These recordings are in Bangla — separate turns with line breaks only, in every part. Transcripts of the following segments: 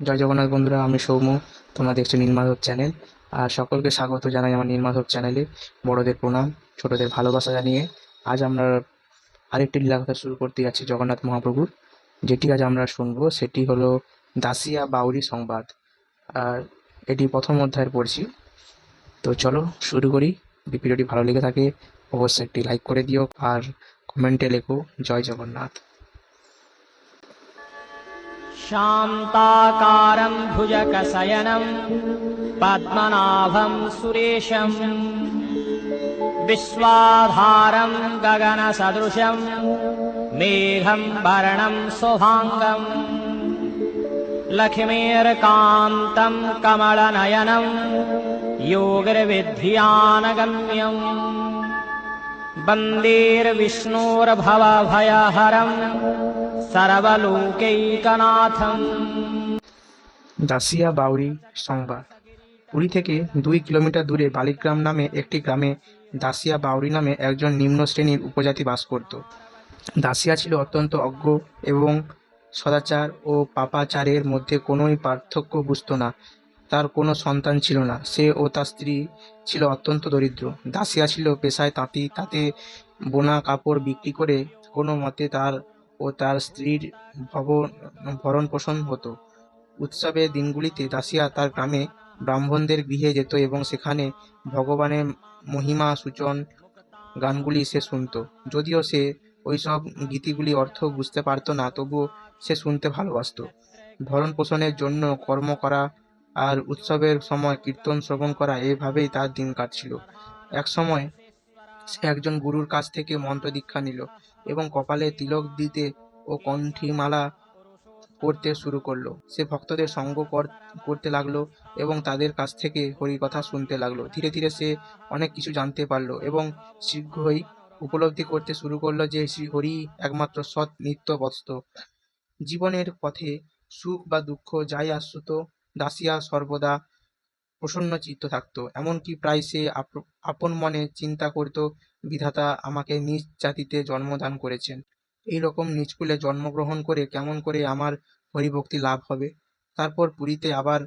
জয় জগন্নাথ বন্ধুরা, আমি সৌম্য, তোমরা দেখছ নীলমাধব চ্যানেল আর সকলকে স্বাগত জানাই আমার নীলমাধব চ্যানেলে বড়দের প্রণাম, ছোটদের ভালোবাসা জানিয়ে আজ আমরা আরেকটি লীলাকথা শুরু করতে যাচ্ছি জগন্নাথ মহাপ্রভুর, যেটি আজ আমরা শুনব। সেটি হলো দাসিয়া বাউরি সংবাদ। আর এটি প্রথম অধ্যায়ের পড়ছি। তো চলো শুরু করি। ভিডিওটি ভালো লেগে থাকে, অবশ্যই একটি লাইক করে দিও। আর কমেন্টে লেখো, জয় জগন্নাথ।
शान्ताकारम् भुजकशयनम् पद्मनाभम् सुरेशम् विश्वाधारम् गगनसदृशम् मेघम् वरणं शोभाङ्गम् लक्ष्मीर्कान्तम् कमलनयनम् योगिर्विध्यानगम्यम् बन्देर्विष्णोर्भवभयहरम् সর্বলোকৈকনাথম
দাসিয়া বাউরি সংবাদ। পুরী থেকে দুই কিলোমিটার দূরে বালিগ্রাম নামে একটি গ্রামে দাসিয়া বাউরি নামে একজন নিম্ন শ্রেণির উপজাতি বাস করত। দাসিয়া ছিল অত্যন্ত অজ্ঞ এবং সদাচার ও পাপাচারের মধ্যে কোনোই পার্থক্য বুঝত না। তার কোনো সন্তান ছিল না। সে ও তার স্ত্রী ছিল অত্যন্ত দরিদ্র। দাসিয়া ছিল পেশায় তাঁতি, তাতে বোনা কাপড় বিক্রি করে কোনো মতে তার ও তার স্ত্রীর ভব ভরণ পোষণ হতো। উৎসবের দিনগুলিতে দাসিয়া তার গ্রামে ব্রাহ্মণদের গৃহে যেত এবং সেখানে ভগবানের মহিমা সূচন গানগুলি সে শুনত। যদিও সে ওইসব গীতিগুলি অর্থ বুঝতে পারত না, তবুও সে শুনতে ভালোবাসত। ভরণ পোষণের জন্য কর্ম করা আর উৎসবের সময় কীর্তন শ্রবণ করা এভাবেই তার দিন কাটছিল। এক সময় সে একজন গুরুর কাছ থেকে মন্ত্র দীক্ষা নিল এবং কপালে তিলক দিতে ও কণ্ঠীমালা পড়তে শুরু করল। সে ভক্তদের সঙ্গ কর- করতে লাগল এবং তাদের কাছ থেকে হরিকথা শুনতে লাগল। ধীরে ধীরে সে অনেক কিছু জানতে পারল এবং শীঘ্রই উপলব্ধি করতে শুরু করল যে শ্রী হরি একমাত্র সৎ নিত্য বস্ত জীবনের পথে সুখ বা দুঃখ যাই আসতো, দাসিয়া সর্বদা প্রসন্ন চিত্ত থাকত। এমনকি প্রায় সে আপ- আপন মনে চিন্তা করত, বিধাতা আমাকে নিজ জাতিতে জন্মদান করেছেন। এই রকম নিচকুলে জন্মগ্রহণ করে কেমন করে আমার হরিভক্তি লাভ হবে? তারপর পুরীতে আবার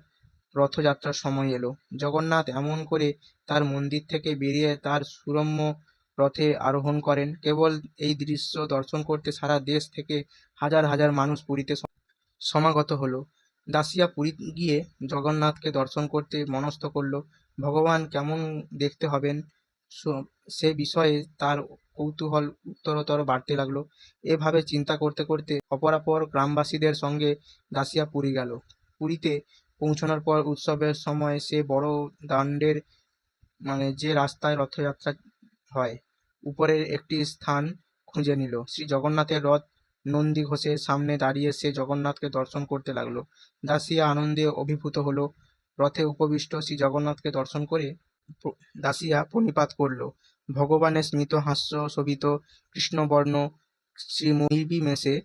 রথযাত্রার সময় এলো। জগন্নাথ এমন করে তার মন্দির থেকে বেরিয়ে তার সুরম্য রথে আরোহণ করেন। কেবল এই দৃশ্য দর্শন করতে সারা দেশ থেকে হাজার হাজার মানুষ পুরীতে সমাগত হলো। দাসিয়া পুরী গিয়ে জগন্নাথকে দর্শন করতে মনস্থ করল, ভগবান কেমন দেখতে হবেন? সো- বিষয়ে তার কৌতূহল উত্তরতর বাড়তে লাগল। এভাবে চিন্তা করতে করতে অপরাপর গ্রামবাসীদের সঙ্গে দাসিয়া পুরী গেল। পুরীতে পৌঁছানোর পর উৎসবের সময় সে বড় দাণ্ডের মানে যে রাস্তায় রথযাত্রা হয়, উপরের একটি স্থান খুঁজে নিল। শ্রী জগন্নাথের রথ নন্দী ঘোষের সামনে দাঁড়িয়ে সে জগন্নাথকে দর্শন করতে লাগল। দাসিয়া আনন্দে অভিভূত হলো। রথে উপবিষ্ট শ্রী জগন্নাথকে দর্শন করে দাসিয়া প্রণিপাত করল। ভগবানের স্মিত হাস্য শোভিত কৃষ্ণবর্ণ শ্রীমুর্বিমেষে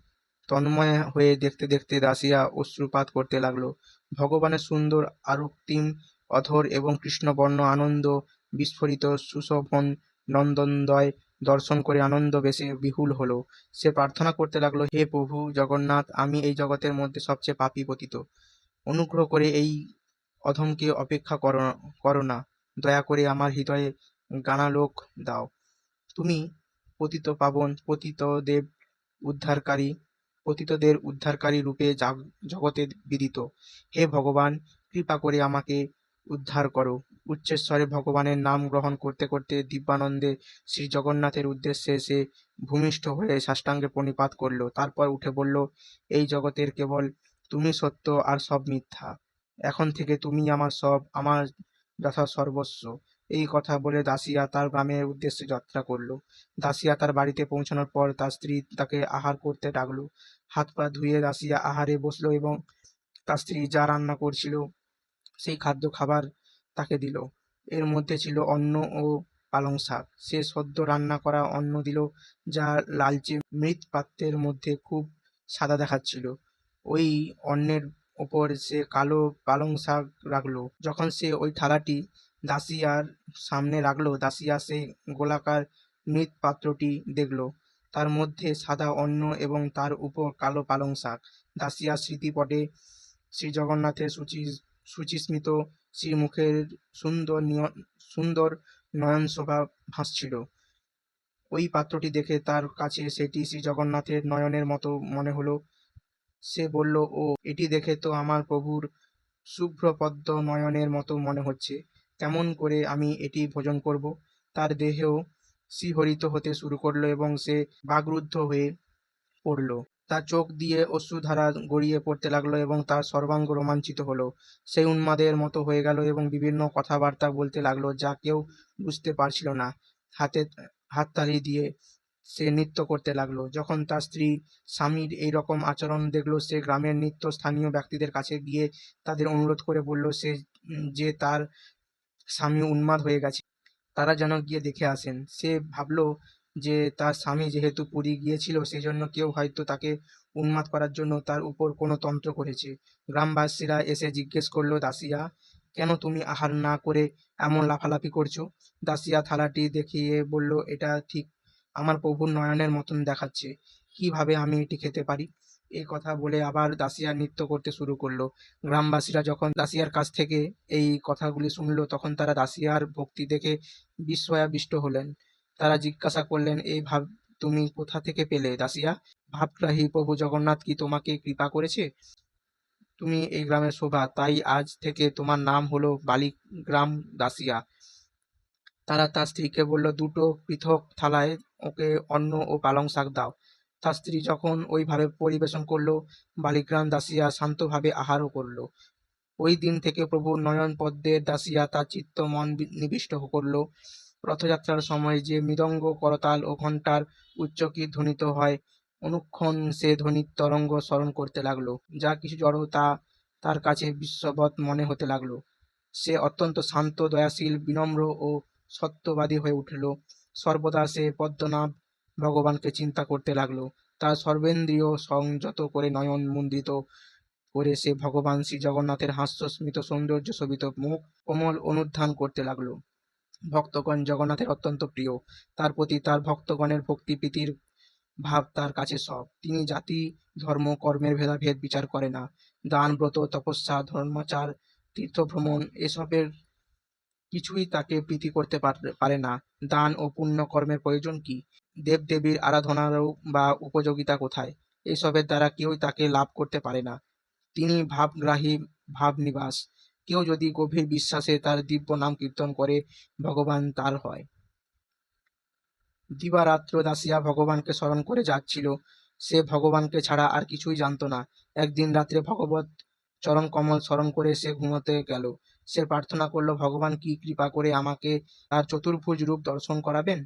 তন্ময় হয়ে দেখতে দেখতে দাসিয়া অশ্রুপাত করতে লাগল। ভগবানের সুন্দর আরক্তিম অধর এবং কৃষ্ণবর্ণ আনন্দ বিস্ফোরিত সুশোভন নন্দনদয় দর্শন করে আনন্দ বেশে বিহুল হলো। সে প্রার্থনা করতে লাগল, হে প্রভু জগন্নাথ, আমি এই জগতের মধ্যে সবচেয়ে পাপী পতিত। অনুগ্রহ করে এই অধমকে অপেক্ষা করো না। দয়া করে আমার হৃদয়ে গানালোক দাও। তুমি পতিত পাবন, পতিত দেব উদ্ধারকারী, পতিতদের উদ্ধারকারী রূপে জাগ- জগতে বিদিত। হে ভগবান, কৃপা করে আমাকে উদ্ধার করো। উচ্চেশ্বরে ভগবানের নাম গ্রহণ করতে করতে দিব্যানন্দে শ্রী জগন্নাথের উদ্দেশ্যে সে ভূমিষ্ঠ হয়ে সাষ্টাঙ্গে প্রণিপাত করল। তারপর উঠে বলল, এই জগতের কেবল তুমি সত্য আর সব মিথ্যা। এখন থেকে তুমি আমার সব, আমার যথা সর্বস্ব। এই কথা বলে দাসিয়া তার গ্রামের উদ্দেশ্যে যাত্রা করল। দাসিয়া তার বাড়িতে পৌঁছানোর পর তার স্ত্রী তাকে আহার করতে ডাকলো। হাত পা ধুয়ে দাসিয়া আহারে বসল এবং তার স্ত্রী যা রান্না করছিল সেই খাদ্য খাবার তাকে দিল। এর মধ্যে ছিল অন্ন ও পালং শাক। সে সদ্য রান্না করা অন্ন দিল, যা লালচে মৃৎ পাত্রের মধ্যে খুব সাদা দেখাচ্ছিল। ওই অন্নের ওপর সে কালো পালং শাক রাখল। যখন সে ওই থালাটি দাসিয়ার সামনে রাখল, দাসিয়া সেই গোলাকার মৃৎ পাত্রটি দেখল। তার মধ্যে সাদা অন্ন এবং তার উপর কালো পালং শাক। দাসিয়া স্মৃতিপটে শ্রী জগন্নাথের সুচি সুচিস্মিত শ্রীমুখের সুন্দর সুন্দর নয়ন শোভা ভাসছিল। ওই পাত্রটি দেখে তার কাছে সেটি শ্রী জগন্নাথের নয়নের মতো মনে হলো। সে বলল, ও, এটি দেখে তো আমার প্রভুর শুভ্রপদ্ম নয়নের মতো মনে হচ্ছে। কেমন করে আমি এটি ভোজন করব? তার দেহেও শিহরিত হতে শুরু করল এবং সে বাগরুদ্ধ হয়ে পড়ল। তার চোখ দিয়ে অশ্রুধারা গড়িয়ে পড়তে লাগল এবং তার সর্বাঙ্গ রোমাঞ্চিত হলো। সেই উন্মাদের মতো হয়ে গেল এবং বিভিন্ন কথাবার্তা বলতে লাগল যা কেউ বুঝতে পারছিল না। হাতে হাততালি দিয়ে সে নৃত্য করতে লাগল। যখন তার স্ত্রী স্বামীর এই রকম আচরণ দেখল, সে গ্রামের নৃত্য স্থানীয় ব্যক্তিদের কাছে গিয়ে তাদের অনুরোধ করে বলল, সে যে তার স্বামী উন্মাদ হয়ে গেছে, তারা যেন গিয়ে দেখে আসেন। সে ভাবলো যে তার স্বামী যেহেতু পুরী গিয়েছিল সেই জন্য কেউ হয়তো তাকে উন্মাদ করার জন্য তার উপর কোনো তন্ত্র করেছে। গ্রামবাসীরা এসে জিজ্ঞেস করল, দাসিয়া, কেন তুমি আহার না করে এমন লাফালাফি করছ? দাসিয়া থালাটি দেখিয়ে বলল, এটা ঠিক আমার প্রভুর নয়নের মতন দেখাচ্ছে। কীভাবে আমি এটি খেতে পারি? এই কথা বলে আবার দাসিয়া নৃত্য করতে শুরু করল। গ্রামবাসীরা যখন দাসিয়ার কাছ থেকে এই কথাগুলি শুনলো, তখন তারা দাসিয়ার ভক্তি দেখে বিস্ময়াবিষ্ট হলেন। তারা জিজ্ঞাসা করলেন, এই ভাব, তুমি কোথা থেকে পেলে দাসিয়া? ভাবগ্রাহী প্রভু জগন্নাথ কি তোমাকে কৃপা করেছে? তুমি এই গ্রামের শোভা, তাই আজ থেকে তোমার নাম হলো বালিগ্রাম দাসিয়া। তারা তার স্ত্রীকে বলল, দুটো পৃথক থালায় ওকে অন্ন ও পালং শাক দাও। তার স্ত্রী যখন ওইভাবে পরিবেশন করল, বালিগ্রাম দাসিয়া শান্তভাবে আহারও করল। ওই দিন থেকে প্রভু নয়ন পদ্মের দাসিয়া তার চিত্ত মন নিবিষ্ট করল। রথযাত্রার সময় যে মৃদঙ্গ করতাল ও ঘণ্টার উচ্চকি ধ্বনিত হয়, অনুক্ষণ সে ধ্বনির তরঙ্গ স্মরণ করতে লাগল। যা কিছু জড় তা তার কাছে বিশ্ববৎ মনে হতে লাগল। সে অত্যন্ত শান্ত, দয়াশীল, বিনম্র ও সত্যবাদী হয়ে উঠল। সর্বদা সে পদ্মনাভ ভগবানকে চিন্তা করতে লাগল। তার সর্বেন্দ্রীয় সংযত করে নয়ন মুন্দিত করে সে ভগবান শ্রী জগন্নাথের হাস্যস্মিত সৌন্দর্য শোভিত মুখ কোমল অনুধান করতে লাগল। ভক্তগণ জগন্নাথের অত্যন্ত প্রিয়। তার প্রতি তার ভক্তগণের ভক্তি, প্রীতির ভাব তার কাছে সব। তিনি জাতি, ধর্ম, কর্মের ভেদাভেদ বিচার করে না। দান, ব্রত, তপস্যা, ধর্মাচার তীর্থ ভ্রমণ এসবের কিছুই তাকে প্রীতি করতে পার- না। দান ও পুণ্য কর্মের প্রয়োজন কি? দেবদেবীর আরাধনারও বা উপযোগিতা কোথায়? এসবের দ্বারা কেউই তাকে লাভ করতে পারে না। তিনি ভাবগ্রাহী, ভাবনিবাস। কেউ যদি গভীর বিশ্বাসে তার দিব্য নাম কীর্তন করে, ভগবান তার হয়। দিবারাত্র দাসিয়া ভগবানকে স্মরণ করে যাচ্ছিল সে ভগবানকে ছাড়া আর কিছুই জানতো না। একদিন রাত্রে ভগবত চরণ কমল স্মরণ করে সে ঘুমোতে গেল। সে প্রার্থনা করল, ভগবান কি কৃপা করে আমাকে তার চতুর্ভুজ রূপ দর্শন করাবেন?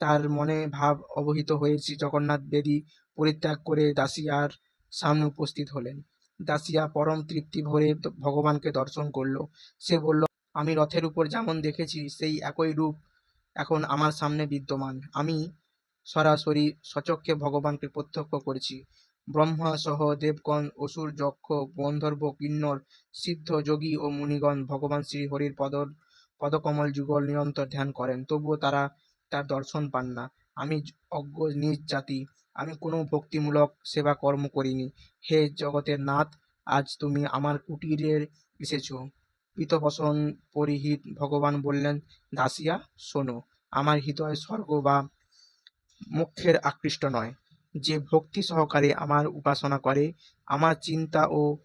তার মনে ভাব অবহিত হয়ে শ্রী জগন্নাথ বেদী পরিত্যাগ করে দাসিয়ার সামনে উপস্থিত হলেন। দাসিয়া পরম তৃপ্তি ভরে ভগবানকে দর্শন করল। সে বলল, আমি রথের উপর যেমন দেখেছি, সেই একই রূপ এখন আমার সামনে বিদ্যমান। আমি সরাসরি সচক্ষে ভগবানকে প্রত্যক্ষ করেছি। ব্রহ্মা সহ দেবগণ, অসুর, যক্ষ, গন্ধর্ব, কিন্নর, সিদ্ধ, যোগী ও মুনিগণ ভগবান শ্রী হরির পদ পদকমল যুগল নিরন্তর ধ্যান করেন। তবুও তারা তার দর্শন পান না। আমি অজ্ঞ, নিজ জাতি। আমি কোনো ভক্তিমূলক সেবা কর্ম করিনি। হে জগতের নাথ, আজ তুমি আমার কুটিরে এসেছ। পিতবসন পরিহিত ভগবান বললেন, দাসিয়া, শোনো, আমার হৃদয় স্বর্গ বা মোক্ষের আকৃষ্ট নয়। যে ভক্তি সহকারে আমার উপাসনা করে, আমার চিন্তা ও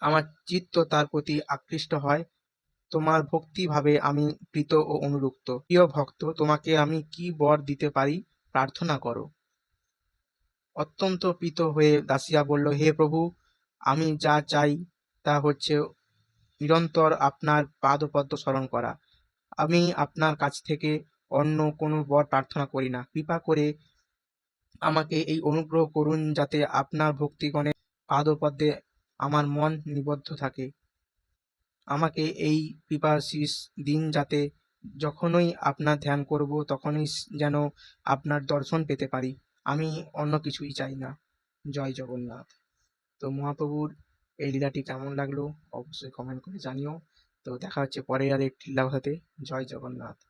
আমার চিত্ত তার প্রতি আকৃষ্ট হয় তোমার ভক্তি ভাবে আমি প্রীত ও অনুরুক্ত। প্রিয় ভক্ত, তোমাকে আমি কি বর দিতে পারি? প্রার্থনা করো। অত্যন্ত প্রীত হয়ে দাসিয়া বলল, হে প্রভু, আমি যা চাই তা হচ্ছে নিরন্তর আপনার পাদপদ্ম স্মরণ করা। আমি আপনার কাছ থেকে অন্য কোনো বর প্রার্থনা করি না। কৃপা করে আমাকে এই অনুগ্রহ করুন যাতে আপনার ভক্তিগণের পাদপদ্মে আমার মন নিবদ্ধ থাকে। আমাকে এই পিপাশিস দিন যাতে যখনই আপনার ধ্যান করব, তখনই যেন আপনার দর্শন পেতে পারি। আমি অন্য কিছুই চাই না। জয় জগন্নাথ। তো মহাপ্রভুর এই লীলাটি কেমন লাগল, অবশ্যই কমেন্ট করে জানিও। তো দেখা হচ্ছে পরে আর একটি লীলা জয় জগন্নাথ।